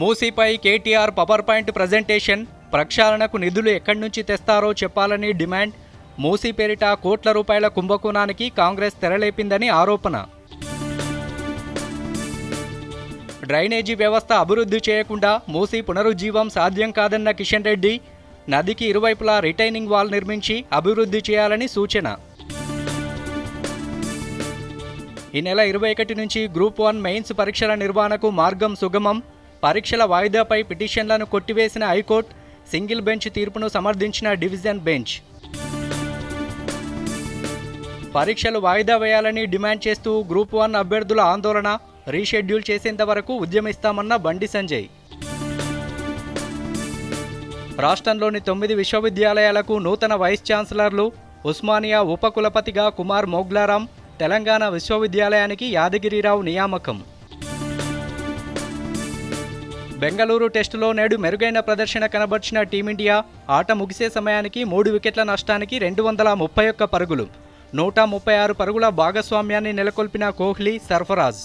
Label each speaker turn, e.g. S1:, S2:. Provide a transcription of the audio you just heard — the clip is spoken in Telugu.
S1: మూసీపై కేటీఆర్ పవర్ పాయింట్ ప్రజెంటేషన్ ప్రక్షాళనకు నిధులు ఎక్కడి నుంచి తెస్తారో చెప్పాలని డిమాండ్ మూసీ పేరిట కోట్ల రూపాయల కుంభకోణానికి కాంగ్రెస్ తెరలేపిందని ఆరోపణ. డ్రైనేజీ వ్యవస్థ అభివృద్ధి చేయకుండా మూసీ పునరుజ్జీవం సాధ్యం కాదన్న కిషన్ రెడ్డి నదికి ఇరువైపులా రిటైనింగ్ వాల్ నిర్మించి అభివృద్ధి చేయాలని సూచన. ఈ నెల ఇరవై ఒకటి నుంచి గ్రూప్ వన్ మెయిన్స్ పరీక్షల నిర్వహణకు మార్గం సుగమం పరీక్షల వాయిదాపై పిటిషన్లను కొట్టివేసిన హైకోర్టు సింగిల్ బెంచ్ తీర్పును సమర్థించిన డివిజన్ బెంచ్. పరీక్షలు వాయిదా వేయాలని డిమాండ్ చేస్తూ గ్రూప్ వన్ అభ్యర్థుల ఆందోళన రీషెడ్యూల్ చేసేంత వరకు ఉద్యమిస్తామన్న బండి సంజయ్. రాష్ట్రంలోని తొమ్మిది విశ్వవిద్యాలయాలకు నూతన వైస్ ఛాన్సలర్లు ఉస్మానియా ఉపకులపతిగా కుమార్ మోగ్లారాం తెలంగాణ విశ్వవిద్యాలయానికి యాదగిరిరావు నియామకం. బెంగళూరు టెస్టులో నేడు మెరుగైన ప్రదర్శన కనబర్చిన టీమిండియా ఆట ముగిసే సమయానికి మూడు వికెట్ల నష్టానికి రెండు వందల ముప్పై ఒక్క పరుగులు. నూట ముప్పై ఆరు పరుగుల భాగస్వామ్యాన్ని నెలకొల్పిన కోహ్లీ సర్ఫరాజ్.